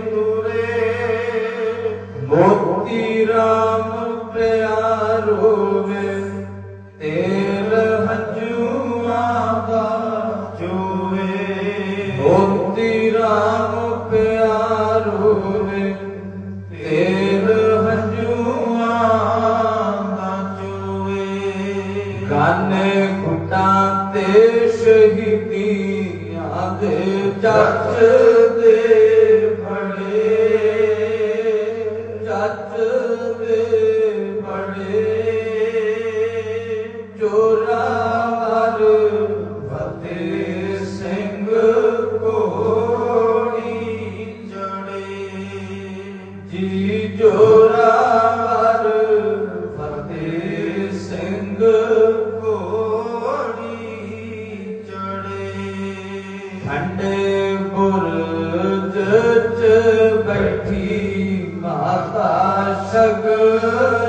ਤੁਰੇ ਮੋਤੀ ਰਾਮ ਪਿਆਰੋ ਵੇ, ਤੇਲ ਹੰਝੂਆਂ ਦਾ ਚੋਵੇ ਮੋਤੀ ਰਾਮ ਪਿਆਰੋ ਵੇ, ਤੇਲ ਹੰਝੂਆਂ ਦਾ ਚੋਵੇ ਗਾਨੇ ਕੁੱਟਾਂ ਤੇ ਸ਼ਹੀਦੀਆਂ ਦੇ ਜੱਜ ਬੈਠੀ ਮਾਤਾ ਸ਼ਗਨ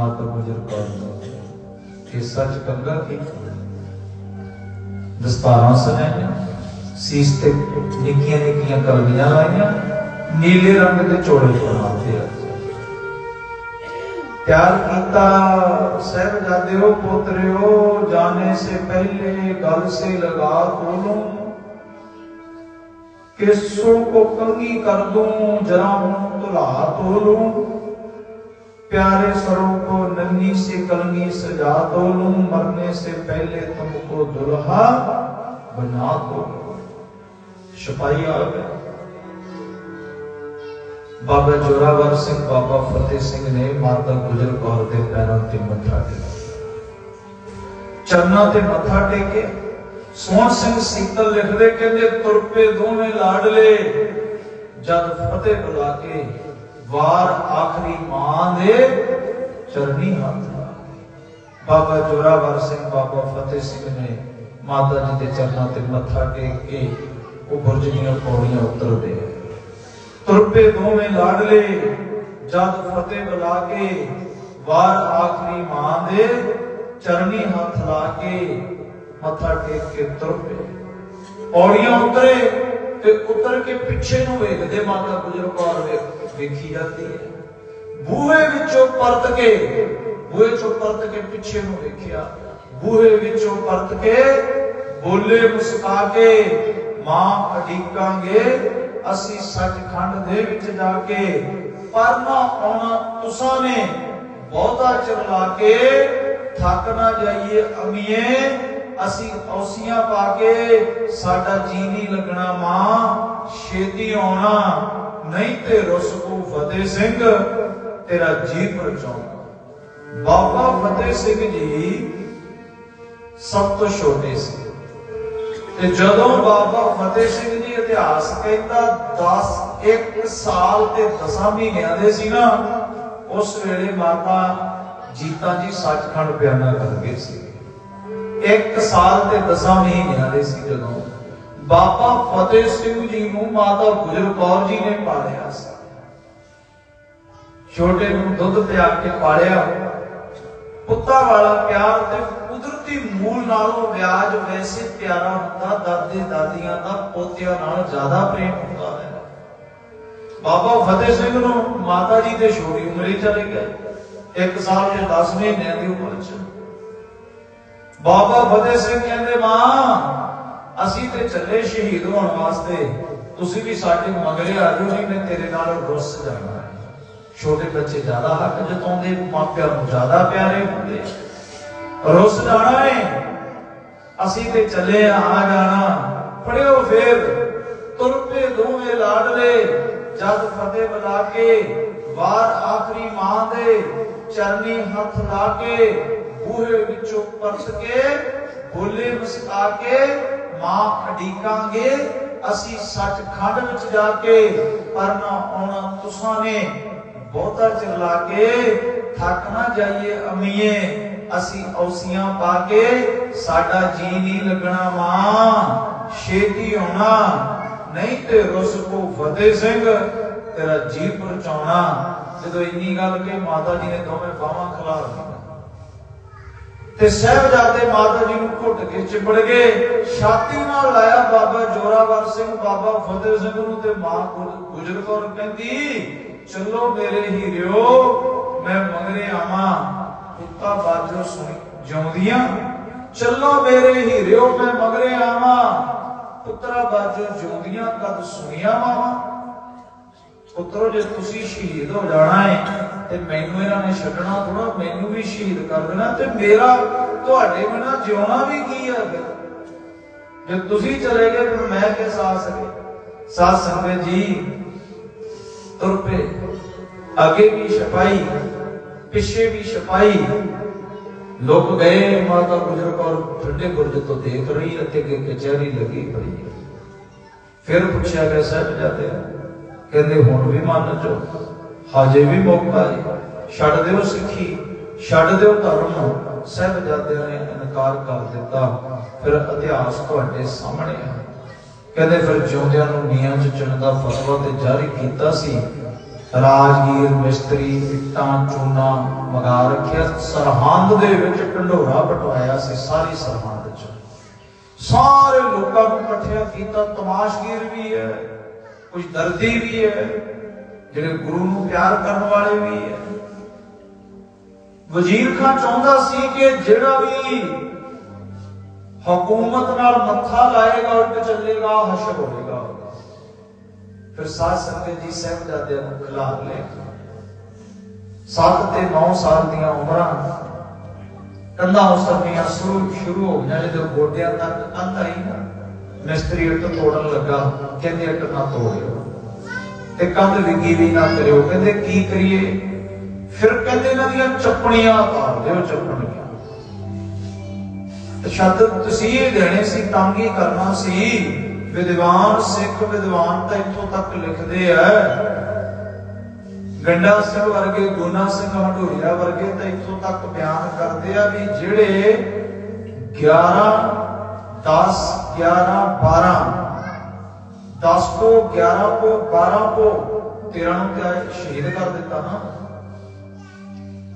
ਮਾਤਾ ਗੁਜਰ ਕੌਰ ਇਹ ਸੱਚ ਕੰਗਾ ਕਿ ਦਸਤਾਰਾਂ ਸਜਾਈਆਂ, ਸੀਸ ਤੇ ਨਿੱਕੀਆਂ ਨਿੱਕੀਆਂ ਕਲਮੀਆਂ ਲਾਈਆਂ, ਨੀਲੇ ਰੰਗ ਦੇ ਚੋਲੇ ਪਰਵਾਤੇ ਆ। ਪਿਆਰ ਕੀਤਾ ਸਹਿਬਜ਼ਾਦਿਓ ਪੁੱਤਰਿਓ, ਜਾਣੇ ਸੇ ਪਹਿਲੇ ਗੱਲ ਸੇ ਲਗਾ ਕੋਲੋਂ ਕਿਸੋਂ ਕੋ ਕੰਗੀ ਕਰ ਦੂੰ, ਜਰਾ ਹੁਣ ਤੁਲਾ ਤੋਲੂੰ ਪਿਆਰੇ ਸਰੋ सरों को नन्ही से कलंगी सजा तो लूं मरने से पहले तुमको दुल्हा बना दो सिपाही आ गया ਬਾਬਾ ਜੋਰਾਵਰ ਸਿੰਘ ਬਾਬਾ ਫਤਿਹ ਸਿੰਘ ਨੇ ਮਾਤਾ ਗੁਜਰ ਕੌਰ ਦੇ ਪੈਰਾਂ ਤੇ ਮੱਥਾ ਟੇਕਿਆ ਚਰਨਾਂ ਤੇ ਮੱਥਾ ਟੇਕੇ ਸੋਹਣ ਸਿੰਘ ਸੀਤਲ ਲਿਖਦੇ ਕਹਿੰਦੇ ਤੁਰ ਪਏ ਦੋਵੇਂ ਲਾਡਲੇ ਜਦ ਫਤਿਹ ਬੁਲਾ ਕੇ ਵਾਰ ਆਖਰੀ ਮਾਂ ਦੇ ਚਰਨੀ ਹੱਥ ਬਾਬਾ ਜੋਰਾਵਰ ਸਿੰਘ, ਬਾਬਾ ਫਤਿਹ ਸਿੰਘ ਨੇ ਮਾਤਾ ਜੀ ਦੇ ਚਰਨਾਂ ਤੇ ਮੱਥਾ ਟੇਕ ਕੇ ਉਹ ਬੁਰਜ ਦੀਆਂ ਪੌੜੀਆਂ ਉਤਰਦੇ ਤੁਰਪੇ ਦੋਵੇਂ ਲਾਡਲੇ ਜਦ ਫਤਿਹ ਬੁਲਾ ਕੇ ਵਾਰ ਆਖਰੀ ਮਾਂ ਦੇ ਚਰਨੀ ਹੱਥ ਲਾ ਕੇ ਮੱਥਾ ਟੇਕ ਕੇ ਤੁਰਪੇ ਪੌੜੀਆਂ ਉਤਰੇ ਤੇ ਉਤਰ ਕੇ ਪਿੱਛੇ ਨੂੰ ਵੇਖਦੇ ਮਾਤਾ ਗੁਜਰ ਕੌਰ ਵੇਖੀ ਜਾਂਦੀ ਹੈ। ਬੂਹੇ ਵਿੱਚੋਂ ਪਰਤ ਕੇ, ਬੂਹੇ ਚੋਂ ਪਰਤ ਕੇ ਪਿੱਛੇ ਨੂੰ ਵੇਖਿਆ। ਬੂਹੇ ਵਿੱਚੋਂ ਪਰਤ ਕੇ ਬੋਲੇ ਮੁਸਕਾ ਕੇ, ਮਾਂ ਅਡੀਕਾਂਗੇ, ਅਸੀਂ ਸੱਚਖੰਡ ਦੇ ਵਿੱਚ ਜਾ ਕੇ ਪਰ ਆਉਣਾ ਤੁਸਾਂ ਨੇ, ਬਹੁਤਾ ਚਿਰ ਲਾ ਕੇ, ਥੱਕ ਨਾ ਜਾਈਏ ਅਮੀਏ, ਅਸੀਂ ਔਸੀਆਂ ਪਾ ਕੇ, ਸਾਡਾ ਜੀ ਨਹੀਂ ਲੱਗਣਾ ਮਾਂ, ਛੇਤੀ ਆਉਣਾ, ਨਹੀਂ ਤੇ ਰੁੱਸ ਫਤਿਹ ਸਿੰਘ। ਤੇਰਾ ਜੀ ਪਰਚਾਉਂਗਾ ਬਾਬਾ ਫਤਿਹ ਸਿੰਘ ਜੀ ਸਭ ਤੋਂ ਛੋਟੇ ਸੀ। ਤੇ ਜਦੋਂ ਬਾਬਾ ਫਤਿਹ ਸਿੰਘ ਜੀ ਇਤਿਹਾਸ ਕਹਿੰਦਾ 10 ਇੱਕ ਸਾਲ ਤੇ 10 ਮਹੀਨਿਆਂ ਦੇ ਸੀ ਨਾ, ਉਸ ਵੇਲੇ ਮਾਤਾ ਜੀਤਾ ਜੀ ਸੱਚਖੰਡ ਬਿਆਨਾ ਕਰ ਗਏ ਸੀ। ਇੱਕ ਸਾਲ ਤੇ 10 ਮਹੀਨਿਆਂ ਦੇ ਸੀ ਜਦੋਂ ਬਾਬਾ ਫਤਿਹ ਸਿੰਘ ਜੀ ਨੂੰ ਮਾਤਾ ਗੁਜਰ ਕੌਰ ਜੀ ਨੇ ਪਾਲਿਆ ਸੀ। ਛੋਟੇ ਨੂੰ ਦੁੱਧ ਪਿਆ ਕੇ ਪਾਲਿਆ। ਪੁੱਤਾਂ ਵਾਲਾ ਪਿਆਰ ਤੇ ਕੁਦਰਤੀ ਮੂਲ ਨਾਲੋਂ ਵਿਆਜ ਵੈਸੇ ਪਿਆਰਾ ਹੁੰਦਾ, ਦਾਦੇ ਦਾਦੀਆਂ ਦਾ, ਪੋਤਿਆਂ ਨਾਲ ਜ਼ਿਆਦਾ ਪ੍ਰੇਮ ਹੁੰਦਾ ਹੈ। ਬਾਬਾ ਫਤਿਹ ਸਿੰਘ ਨੂੰ ਮਾਤਾ ਜੀ ਦੇ ਛੋਟੀ ਉਮਰੇ ਚਲੇ ਗਏ 1 ਸਾਲ ਤੇ 10 ਮਹੀਨਿਆਂ ਦੀ ਉਮਰ ਚ। ਬਾਬਾ ਫਤਿਹ ਸਿੰਘ ਕਹਿੰਦੇ, ਮਾਂ, ਅਸੀਂ ਤੇ ਚੱਲੇ ਸ਼ਹੀਦ ਹੋਣ ਵਾਸਤੇ। ਤੁਸੀਂ ਵੀ ਸਾਡੇ ਮਗਰੇ ਆ ਜਾਓ ਜੀ ਮੈਂ ਤੇਰੇ ਨਾਲ ਰੁੱਸ ਜਾਣਾ ਛੋਟੇ ਬੱਚੇ ਜ਼ਿਆਦਾ ਹੱਕ ਜਤਾਉਂਦੇ, ਮਾਪਿਆਂ ਨੂੰ ਜ਼ਿਆਦਾ ਪਿਆਰੇ ਹੁੰਦੇ ਰੁੱਸ ਜਾਣਾ ਹੈ ਅਸੀਂ ਤੇ ਚੱਲੇ ਆ ਜਾਣਾ। ਪੜਿਓ ਫੇਰ ਤੁਰ ਪਏ ਦੋਵੇਂ ਲਾਡਲੇ। ਜਦ ਫਤਿਹ ਬੁਲਾ ਕੇ, ਵਾਰ ਆਖਰੀ ਮਾਂ ਦੇ ਚਰਨੀ ਹੱਥ ਲਾ ਕੇ, ਬੂਹੇ ਵਿੱਚੋਂ ਪਰਸ ਕੇ, ਬੋਲੇ ਮੁਸਕਾ ਕੇ, ਮਾਂ ਅਡੀਕਾਂਗੇ। ਅਸੀਂ ਸੱਚਖੰਡ ਵਿੱਚ ਜਾ ਕੇ ਪਰਨਾ ਆਉਣਾ ਤੁਸਾਂ ਨੇ। ਬਹੁਤਾ ਚਿਰ ਲਾ ਕੇ, ਥੱਕ ਨਾ ਜਾਈਏ ਅਮੀਏ। ਅਸੀਂ ਔਸੀਆਂ ਪਾ ਕੇ ਸਾਡਾ ਜੀ ਨਹੀਂ ਲੱਗਣਾ ਮਾਂ। ਛੇਤੀ ਆਉਣਾ, ਨਹੀਂ ਤੇ ਰੁੱਸ ਕੋ ਫਤਿਹ ਸਿੰਘ, ਤੇਰਾ ਜੀ ਪਰਚਾਉਣਾ। ਜਦੋਂ ਇੰਨੀ ਗੱਲ ਕਿ ਮਾਤਾ ਜੀ ਨੇ ਦੋਵੇਂ ਬਾਹਾਂ ਖਿਲਾਰ ਤੇ ਸਹਿਬਜ਼ਾਦੇ ਮਾਤਾ ਜੀ ਨੂੰ ਘੁੱਟ ਕੇ ਚਿਪੜ ਗਏ। ਛਾਤੀ ਨਾਲ ਲਾਇਆ ਬਾਬਾ ਜੋਰਾਵਰ ਸਿੰਘ, ਬਾਬਾ ਫਤਿਹ ਸਿੰਘ ਨੂੰ ਤੇ ਮਾਂ ਗੁਜਰ ਕੌਰ ਕਹਿੰਦੀ ਚੱਲੋ ਮੇਰੇ ਹੀਰਿਓ, ਮੈਂ ਮੰਗਰੇ ਆਵਾਂ। ਕੁੱਤਾ ਬਾਜੋ ਸੁਣੀ, ਜਿਉਂਦੀਆਂ? ਚੱਲੋ ਮੇਰੇ ਹੀਰਿਓ, ਮੈਂ ਮਗਰੇ ਆਵਾਂ। ਪੁੱਤਰਾ ਬਾਜੋ ਜਿਉਂਦੀਆਂ, ਕਦ ਸੁਣੀਆਂ ਮਾਵਾਂ? ਪੁੱਤਰੋ, ਜੇ ਤੁਸੀਂ ਸ਼ਹੀਦ ਹੋ ਜਾਣਾ ਹੈ ਤੇ ਮੈਨੂੰ ਇਹਨਾਂ ਨੇ ਛੱਡਣਾ ਥੋੜਾ ਮੈਨੂੰ ਵੀ ਸ਼ਹੀਦ ਕਰ ਦੇਣਾ, ਤੇ ਮੇਰਾ, ਤੁਹਾਡੇ ਬਿਨਾ ਜਿਉਣਾ ਵੀ ਕੀ ਹੈ ਫਿਰ? ਜੇ ਤੁਸੀਂ ਚਲੇ ਗਏ, ਫਿਰ ਮੈਂ ਕਿਸ ਆ ਸਕੇ? ਸਾਧ ਸੰਗਤ ਜੀ? ਤੁਰ ਪਏ। ਅੱਗੇ ਵੀ ਛਪਾਈ ਪਿੱਛੇ ਵੀ ਛਪਾਈ ਲੋਕ ਗਏ ਮਾਤਾ ਗੁਜਰ ਕੌਰ, ਠੰਡੇ ਬੁਰਜ ਤੋਂ ਦੇਖ ਰਹੀ ਅਤੇ ਅੱਗੇ ਕਚਹਿਰੀ ਲੱਗੀ ਪਈ ਹੈ। ਫਿਰ ਪੁੱਛਿਆ ਗਿਆ, ਸਾਹਿਬਜ਼ਾਦੇ, ਕਹਿੰਦੇ ਹੁਣ ਵੀ ਮੰਨ ਜੋ ਹਜੇ ਵੀ ਮੌਕਾ ਹੈ। ਛੱਡ ਦਿਓ ਸਿੱਖੀ, ਛੱਡ ਦਿਓ ਧਰਮ। ਸਾਹਿਬਜ਼ਾਦਿਆਂ ਨੇ ਇਨਕਾਰ ਕਰ ਦਿੱਤਾ। ਫਿਰ ਇਤਿਹਾਸ ਤੁਹਾਡੇ ਸਾਹਮਣੇ ਹੈ। ਕਹਿੰਦੇ ਫਿਰ ਜਿਉਂਦਿਆਂ ਨੂੰ ਨੀਹਾਂ 'ਚ ਚਿਣਨ ਦਾ ਤੇ ਜਾਰੀ ਕੀਤਾ ਸੀ। ਰਾਜਗੀਰ, ਮਿਸਤਰੀ, ਇੱਟਾਂ, ਚੂਨਾ ਮਗਾ ਰੱਖਿਆ। ਸਰਹੰਦ ਦੇ ਵਿੱਚ ਢੰਡੋਰਾ ਪਟਵਾਇਆ ਸੀ ਸਾਰੀ ਸਰਹੰਦ 'ਚ। ਸਾਰੇ ਲੋਕਾਂ ਨੂੰ ਇਕੱਠਿਆ ਕੀਤਾ। ਤਮਾਸ਼ਗੀਰ ਵੀ ਹੈ, ਕੁਝ ਦਰਦੀ ਵੀ ਹੈ, ਜਿਹੜੇ ਗੁਰੂ ਨੂੰ ਪਿਆਰ ਕਰਨ ਵਾਲੇ ਵੀ ਹੈ। ਵਜ਼ੀਰ ਖਾਨ ਚਾਹੁੰਦਾ ਸੀ ਕਿ ਜਿਹੜਾ ਵੀ ਹਕੂਮਤ ਨਾਲ ਮੱਥਾ ਲਾਏਗਾ ਉਲਟ ਚੱਲੇਗਾ, ਹਸ਼ਰ ਹੋਏਗਾ। ਫਿਰ ਸਾਧ ਸੰਗਤ ਜੀ ਸਾਹਿਬਜ਼ਾਦਿਆਂ ਨੂੰ ਖਿਲਾਰ ਲਿਆ 7 ਤੇ 9 ਸਾਲ ਦੀਆਂ ਉਮਰਾਂ ਕੰਧਾਂ ਉਸਰਨੀਆਂ ਸ਼ੁਰੂ ਸ਼ੁਰੂ ਹੋ ਗਈਆਂ, ਜਦੋਂ ਗੋਡਿਆਂ ਤੱਕ ਕੰਧ ਆਈ ਨਾ, ਮਿਸਤਰੀ ਇੱਟ ਤੋੜਨ ਲੱਗਾ, ਕਹਿੰਦੇ ਇੱਟ ਨਾ ਤੋੜਿਓ। ਤੇ ਕੰਧ ਵਿਗੀ ਵੀ ਨਾ ਕਰਿਓ, ਕਹਿੰਦੇ ਕੀ ਕਰੀਏ? ਫਿਰ ਕਹਿੰਦੇ ਇਹਨਾਂ ਦੀਆਂ ਚੱਪਣੀਆਂ ਉਤਾਰ ਦਿਓ ਚੱਪਣੀਆਂ ਤੇ ਸ਼ਬਦ ਤਸੀਹੇ ਸੀ, ਤੰਗੀ ਕਰਨਾ ਸੀ। ਵਿਦਵਾਨ, ਸਿੱਖ ਵਿਦਵਾਨ ਤਾਂ ਇੱਥੋਂ ਤੱਕ ਲਿਖਦੇ ਆ। ਗੰਡਾ ਸਿੰਘ ਵਰਗੇ, ਗੋਨਾ ਸਿੰਘ ਹੰਡੂਰੀਆ ਵਰਗੇ ਤਾਂ ਇੱਥੋਂ ਤੱਕ ਬਿਆਨ ਕਰਦੇ ਆ ਵੀ ਜਿਹੜੇ 11 10 11 12 10 ਕੋ 11 ਕੋ 12 ਕੋ 13 ਨੂੰ ਤੇ ਸ਼ਹੀਦ ਕਰ ਦਿੱਤਾ ਨਾ।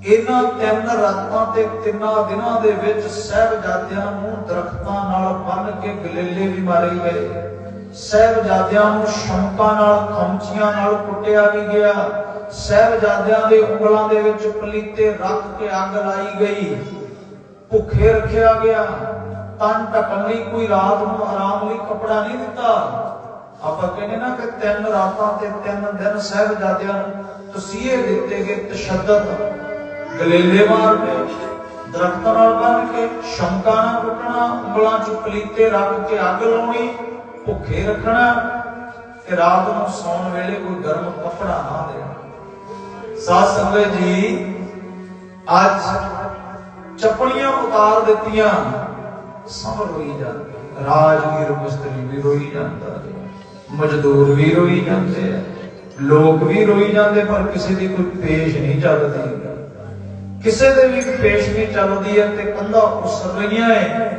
ਇਹਨਾਂ ਤਿੰਨ ਰਾਤਾਂ ਤੇ ਤਿੰਨਾਂ ਦਿਨਾਂ ਦੇ ਵਿੱਚ ਸਹਿਬਜ਼ਾਦਿਆਂ ਨੂੰ ਦਰਖਤਾਂ ਨਾਲ ਬੰਨ ਕੇ ਗਲੇਲੇ ਵੀ ਮਾਰੇ ਗਏ। ਸਹਿਬਜ਼ਾਦਿਆਂ ਨੂੰ ਸ਼ੰਕਾਂ ਨਾਲ, ਖਮਚੀਆਂ ਨਾਲ ਕੁੱਟਿਆ ਵੀ ਗਿਆ। ਸਹਿਬਜ਼ਾਦਿਆਂ ਦੇ ਉਂਗਲਾਂ ਦੇ ਵਿੱਚ ਪਲੀਤੇ ਰੱਖ ਕੇ ਅੱਗ ਲਾਈ ਗਈ। ਭੁੱਖੇ ਰੱਖਿਆ ਗਿਆ। ਤਨ ਢਕਣ ਲਈ ਕੋਈ ਰਾਤ ਨੂੰ ਆਰਾਮ ਲਈ ਕਪੜਾ ਨਹੀਂ ਦਿੱਤਾ। ਆਪਾਂ ਕਹਿੰਦੇ ਨਾ ਕਿ ਤਿੰਨ ਰਾਤਾਂ ਤੇ ਤਿੰਨ ਦਿਨ ਸਹਿਬਜ਼ਾਦਿਆਂ ਨੂੰ ਤਸੀਹੇ ਦਿੱਤੇ ਗਏ, ਤਸ਼ੱਦਦ। ਗਲੇਲੇ ਮਾਰਨੇ ਦਰਖਤਾਂ ਨਾਲ ਬੰਨ ਕੇ, ਸ਼ੰਕਾ ਨਾਲ ਕੁੱਟਣਾ, ਉਂਗਲਾਂ 'ਚ ਪਲੀਤੇ ਰੱਖ ਕੇ ਅੱਗ ਲਾਉਣੀ, ਭੁੱਖੇ ਰੱਖਣਾ, ਤੇ ਰਾਤ ਨੂੰ ਸੌਣ ਵੇਲੇ ਕੋਈ ਗਰਮ ਕੱਪੜਾ ਨਾ ਦੇਣਾ। ਸਾਧ ਸੰਗਤ ਜੀ, ਅੱਜ ਚੱਪਲੀਆਂ ਉਤਾਰ ਦਿੱਤੀਆਂ, ਸਭ ਰੋਈ ਜਾਂਦੇ ਰਾਜਗੀਰ ਮਿਸਤਰੀ ਵੀ ਰੋਈ ਜਾਂਦਾ ਮਜ਼ਦੂਰ ਵੀ ਰੋਈ ਜਾਂਦੇ ਆ। ਲੋਕ ਵੀ ਰੋਈ ਜਾਂਦੇ, ਪਰ ਕਿਸੇ ਦੀ ਕੋਈ ਪੇਸ਼ ਨਹੀਂ ਚੱਲਦੀ। ਕਿਸੇ ਦੇ ਵੀ ਪੇਸ਼ ਚੱਲਦੀ ਹੈ ਤੇ ਕੰਧਾਂ ਉਸਰ ਰਹੀਆਂ ਹੈ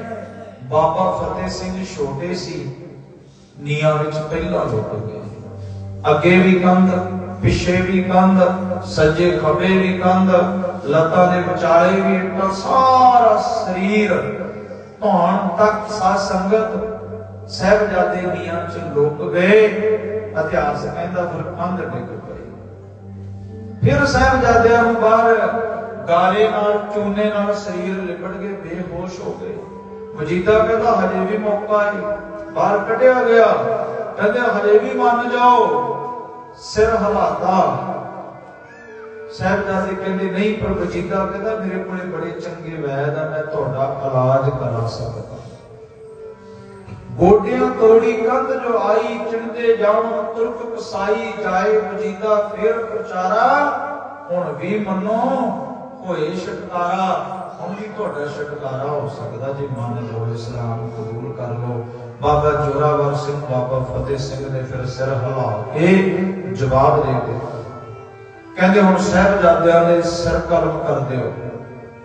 ਬਾਬਾ ਫਤਿਹ ਸਿੰਘ ਛੋਟੇ ਸੀ ਨੀਆਂ ਵਿੱਚ ਪਹਿਲਾਂ ਲੁੱਟ ਗਏ ਅੱਗੇ ਵੀ ਕੰਧ, ਪਿੱਛੇ ਵੀ ਕੰਧ, ਸੱਜੇ ਖੱਬੇ ਵੀ ਕੰਧ, ਲੱਤਾਂ ਦੇ ਵਿਚਾਲੇ ਵੀ ਇੱਟਾਂ, ਸਾਰਾ ਸਰੀਰ। ਧੌਣ ਤੱਕ ਸਾਧ ਸੰਗਤ ਸਹਿਬਜ਼ਾਦੇ ਨੀਆਂ ਚ ਲੁਕ ਗਏ। ਇਤਿਹਾਸ ਕਹਿੰਦਾ ਫਿਰ ਕੰਧ ਡਿੱਗ ਪਈ। ਫਿਰ ਸਹਿਬਜ਼ਾਦਿਆਂ ਨੂੰ ਬਾਹਰ ਗਾਲੇ ਨਾਲ ਚੂਨੇ ਨਾਲ ਸਰੀਰ ਲਿਪਟ ਕੇ ਬੇਹੋਸ਼ ਹੋ ਗਏ। ਵਜੀਦਾ ਕਹਿੰਦਾ, ਹਜੇ ਵੀ ਮੌਕਾ ਹੈ ਬਾਹਰ ਕੱਢਿਆ ਗਿਆ। ਕਹਿੰਦੇ, ਹਜੇ ਵੀ ਮੰਨ ਜਾਓ। ਸਿਰ ਹਲਾਤਾ। ਸਾਹਿਬਜ਼ਾਦੇ ਕਹਿੰਦੇ, ਨਹੀਂ, ਪਰ ਵਜੀਦਾ ਕਹਿੰਦਾ, ਮੇਰੇ ਕੋਲੇ ਬੜੇ ਚੰਗੇ ਵੈਦ ਆ। ਮੈਂ ਤੁਹਾਡਾ ਇਲਾਜ ਕਰਾ ਸਕਦਾ। ਗੋਡਿਆਂ ਤੋੜੀ ਕੰਧ ਜੋ ਆਈ, ਚਿੰਦੇ ਜਾਉ ਤੁਰਕ ਕਸਾਈ ਜਾਏ। ਵਜੀਦਾ ਫੇਰ ਪ੍ਰਚਾਰਾ, ਹੁਣ ਵੀ ਮੰਨੋ। ਹੋਏ ਛਟਕਾਰਾ ਹੁਣ ਤੁਹਾਡਾ ਛਟਕਾਰਾ ਹੋ ਸਕਦਾ ਜੇ ਮੰਨ ਲਓ ਇਸਲਾਮ ਕਬੂਲ ਕਰ ਲਓ। ਬਾਬਾ ਜੋਰਾਵਰ ਸਿੰਘ, ਬਾਬਾ ਫਤਿਹ ਸਿੰਘ ਨੇ ਫਿਰ ਸਿਰ ਹਿਲਾ ਕੇ ਜਵਾਬ ਦੇ ਦਿੱਤਾ। ਕਹਿੰਦੇ ਹੁਣ ਸਾਹਿਬਜ਼ਾਦਿਆਂ ਦੇ ਸਿਰ ਕਲਮ ਕਰ ਦਿਓ।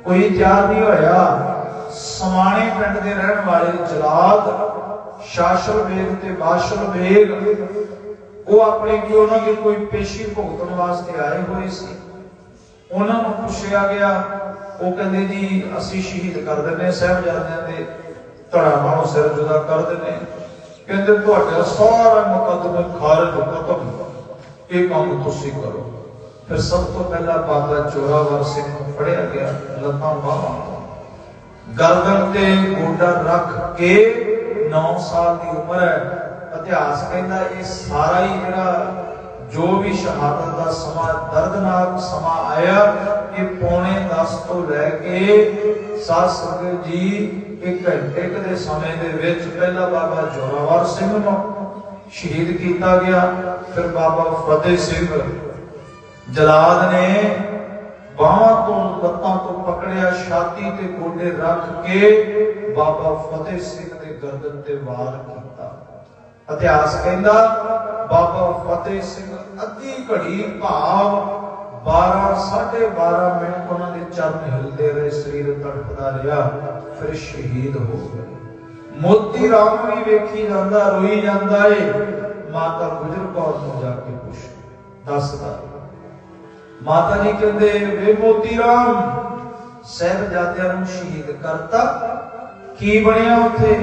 ਕੋਈ ਤਿਆਰ ਨਹੀਂ ਹੋਇਆ। ਸਮਾਣੇ ਪਿੰਡ ਦੇ ਰਹਿਣ ਵਾਲੇ ਜਲਾਦ, ਸ਼ਾਸਲ ਵੇਗ ਤੇ ਬਾਸ਼ਲ ਬੇਗ, ਉਹ ਆਪਣੇ ਕੀ ਉਹਨਾਂ ਦੀ ਕੋਈ ਪੇਸ਼ੀ ਭੁਗਤਣ ਵਾਸਤੇ ਆਏ ਹੋਏ ਸੀ। ਉਹਨਾਂ ਨੂੰ ਪੁੱਛਿਆ ਗਿਆ, ਉਹ ਕਹਿੰਦੇ ਜੀ, ਅਸੀਂ ਸ਼ਹੀਦ ਕਰ ਦਿੰਦੇ ਹਾਂ ਦੇ ਧੜਾ ਨਾਲੋਂ ਸਿਰ ਜੁਦਾ ਕਰ ਦਿੰਦੇ ਕਹਿੰਦੇ, ਤੁਹਾਡੇ ਸਾਰਾ ਮੁਕੱਦਮੇ ਖਾਰਜ ਖਤਮ ਇਹ ਕੰਮ ਤੁਸੀਂ ਕਰੋ। ਫਿਰ ਸਭ ਤੋਂ ਪਹਿਲਾਂ ਬਾਬਾ ਜੋਰਾਵਰ ਸਿੰਘ ਨੂੰ ਫੜਿਆ ਗਿਆ, ਲੱਤਾਂ ਬਾਹਾਂ ਗਰਦਨ ਤੇ ਗੋਡਾ ਰੱਖ ਕੇ 9 ਸਾਲ ਦੀ ਉਮਰ ਹੈ। ਇਤਿਹਾਸ ਕਹਿੰਦਾ ਇਹ ਸਾਰਾ ਹੀ ਜਿਹੜਾ ਜੋ ਵੀ ਸ਼ਹਾਦਤ ਦਾ ਸਮਾਂ, ਦਰਦਨਾਕ ਸਮਾਂ ਆਇਆ, ਇਹ ਪੌਣੇ 10 ਤੋਂ ਲੈ ਕੇ ਸਾਧ ਸੰਗਤ ਜੀ, ਇੱਕ ਘੰਟੇ ਦੇ ਸਮੇਂ ਦੇ ਵਿੱਚ ਪਹਿਲਾਂ ਬਾਬਾ ਜੋਰਾਵਰ ਸਿੰਘ ਨੂੰ ਸ਼ਹੀਦ ਕੀਤਾ ਗਿਆ, ਫਿਰ ਬਾਬਾ ਫਤਿਹ ਸਿੰਘ ਜਲਾਦ ਨੇ ਬਾਹਾਂ ਤੋਂ, ਲੱਤਾਂ ਤੋਂ ਪਕੜਿਆ, ਛਾਤੀ ਤੇ ਗੋਡੇ ਰੱਖ ਕੇ ਬਾਬਾ ਫਤਿਹ ਸਿੰਘ ਦੇ ਗਰਦਨ ਤੇ ਵਾਰ ਕੀਤਾ। ਇਤਿਹਾਸ ਕਹਿੰਦਾ, ਬਾਬਾ ਫਤਿਹ ਸਿੰਘ ਅੱਧੀ ਘੜੀ ਭਾਵ 12 12.5 ਮਿੰਟ ਉਹਨਾਂ ਦੇ ਚਰਨ ਹਿਲਦੇ ਰਹੇ, ਸਰੀਰ ਤੜਫਦਾ ਰਿਹਾ, ਫਿਰ ਸ਼ਹੀਦ ਹੋ ਗਏ। ਮੋਤੀ ਰਾਮ ਵੀ ਵੇਖੀ ਜਾਂਦਾ, ਰੋਈ ਜਾਂਦਾ ਏ। ਮਾਤਾ ਗੁਜਰ ਕੌਰ ਨੂੰ ਜਾ ਕੇ ਪੁੱਛ, ਦੱਸਦਾ, ਮਾਤਾ ਜੀ ਕਹਿੰਦੇ, ਵੇ ਮੋਤੀ ਰਾਮ, ਸਾਹਿਬਜ਼ਾਦਿਆਂ ਨੂੰ ਸ਼ਹੀਦ ਕਰਤਾ। ਕੀ ਬਣਿਆ ਉੱਥੇ?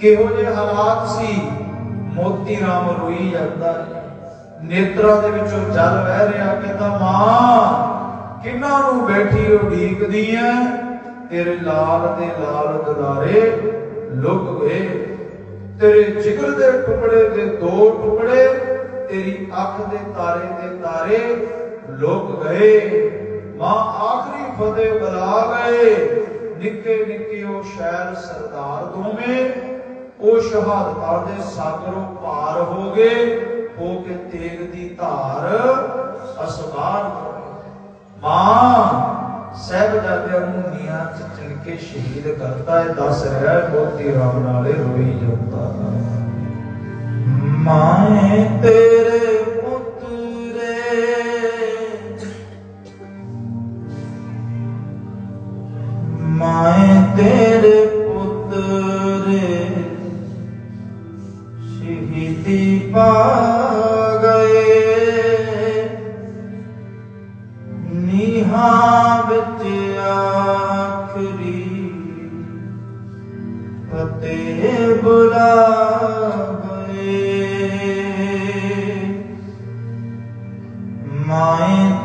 ਕਿਹੋ ਜਿਹੇ ਹਾਲਾਤ ਸੀ? ਮੋਤੀ ਰਾਮ ਰੋਈ ਜਾਂਦਾ ਨੇਤਰਾਂ ਦੇ ਵਿੱਚੋਂ ਜਲ ਵਹਿ ਰਿਹਾ, ਕਹਿੰਦਾ, ਮਾਂ, ਕਿੰਨਾਂ ਨੂੰ ਬੈਠੀ ਉਡੀਕਦੀ ਐ? ਤੇਰੇ ਲਾਲ ਦੇ ਲਾਲ ਦੁਲਾਰੇ ਲੁਕ ਗਏ। ਤੇਰੇ ਜਿਗਰ ਦੇ ਟੁਕੜੇ ਦੇ ਦੋ ਟੁਕੜੇ, ਤੇਰੀ ਅੱਖ ਦੇ ਤਾਰੇ ਦੇ ਤਾਰੇ ਲੁਕ ਗਏ। ਮਾਂ, ਆਖਰੀ ਫਤਿਹ ਬੁਲਾ ਗਏ। ਨਿੱਕੇ ਨਿੱਕੇ ਉਹ ਸ਼ਹਿਰ ਸਰਦਾਰ ਦੋਵੇਂ ਉਹ ਸ਼ਹਾਦਤਾਂ ਦੇ ਸਾਗਰੋਂ ਪਾਰ ਹੋ ਗਏ, ਹੋ ਕੇ ਤੇਗ ਦੀ ਧਾਰ ਅਸਬਾਰ ਮਾਂ, ਸਹਿਬਜ਼ਾਦਿਆਂ ਨੂੰ ਨੀਹਾਂ ਚ ਚਿਣ ਕੇ ਸ਼ਹੀਦ ਕਰਤਾ ਹੈ, ਦੱਸ ਰਿਹਾ ਹੈ ਮੋਤੀ ਰਾਮ ਨਾਲੇ ਰੋਈ ਜਾਂਦਾ ਮਾਏ ਤੇਰੇ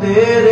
poder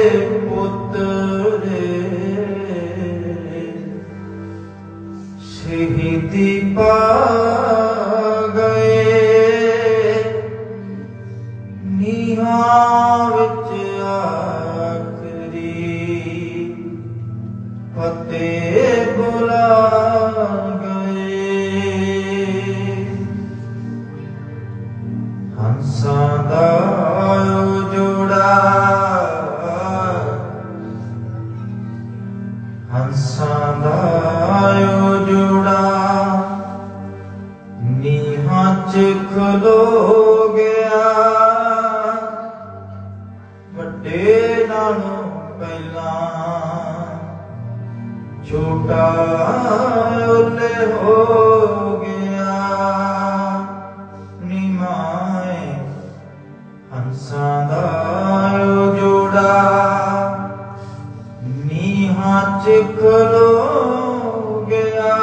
ਨੀਹਾਂ ਚ ਖਲੋ ਗਿਆ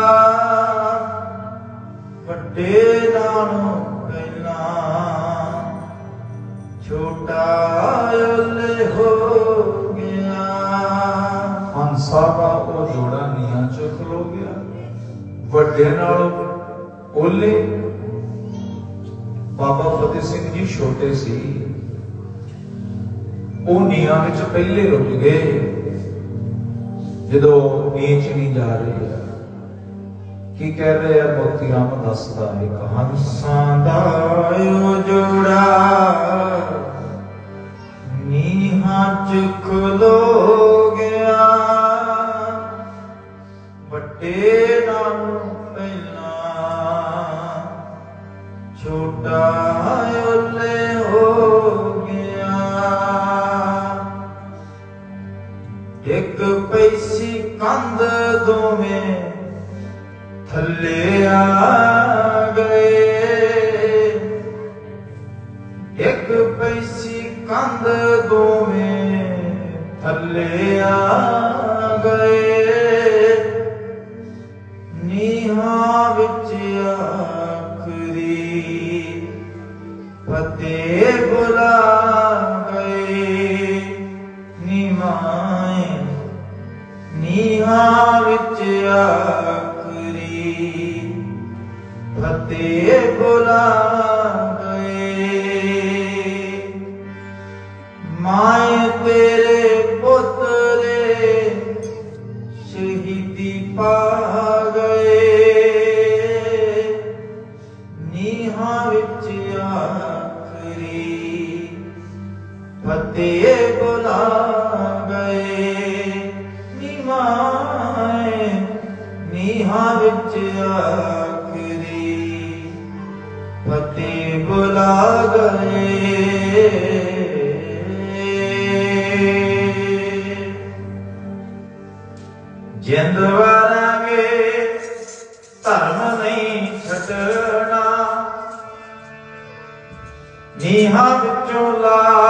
ਵੱਡੇ ਨਾਲੋਂ ਪਹਿਲਾਂ ਛੋਟਾ ਉੱਲੇ ਹੋ ਗਿਆ। ਹੰਸਾ ਦਾ ਉਹ ਜੋੜਾ ਨੀਹਾਂ ਚ ਖਲੋ ਗਿਆ। ਵੱਡੇ ਨਾਲੋਂ ਓਲੇ। ਬਾਬਾ ਫਤਿਹ ਸਿੰਘ ਜੀ ਛੋਟੇ ਸੀ। ਉਹ ਨੀਹਾਂ ਵਿੱਚ ਪਹਿਲੇ ਰੁਕ ਗਏ। ਜਦੋਂ ਵੇਚ ਨਹੀਂ ਜਾ ਰਹੀ ਕੀ ਕਹਿ ਰਿਹਾ ਮੋਤੀ ਰਾਮ ਦੱਸਦਾ ਹੈ ਹੰਸਾਂ ਦਾ ਓ ਜੋੜਾ। ਨੀਹਾਂ ਚ ਲੋ ਵੱਡੇ ਨਾਲੋਂ ਛੋਟਾ ਪੈਸੀ ਕੰਧ ਦੋਵੇਂ ਥੱਲੇ ਆ ਗਏ। ਇੱਕ ਪੈਸੀ ਕੰਧ ਦੋਵੇਂ ਥੱਲੇ ਆ ਗਏ। ਨੀਹਾਂ ਵਿੱਚ ਆਖਰੀ ਫਤਿਹ ਬੁਲਾ ਨੀਹਾਂ ਵਿੱਚ ਆਖਰੀ। ਫਤਿਹ ਨੀਹਾਂ ਵਿੱਚ ਆਖਰੀ। ਫਤਿਹ ਬੁਲਾ ਗਏ ਜਿੰਦ ਵਾਰਾਂਗੇ ਧਰਮ ਨਹੀਂ ਛੱਡਣਾ। ਨੀਹਾਂ ਵਿੱਚੋਂ ਲਾ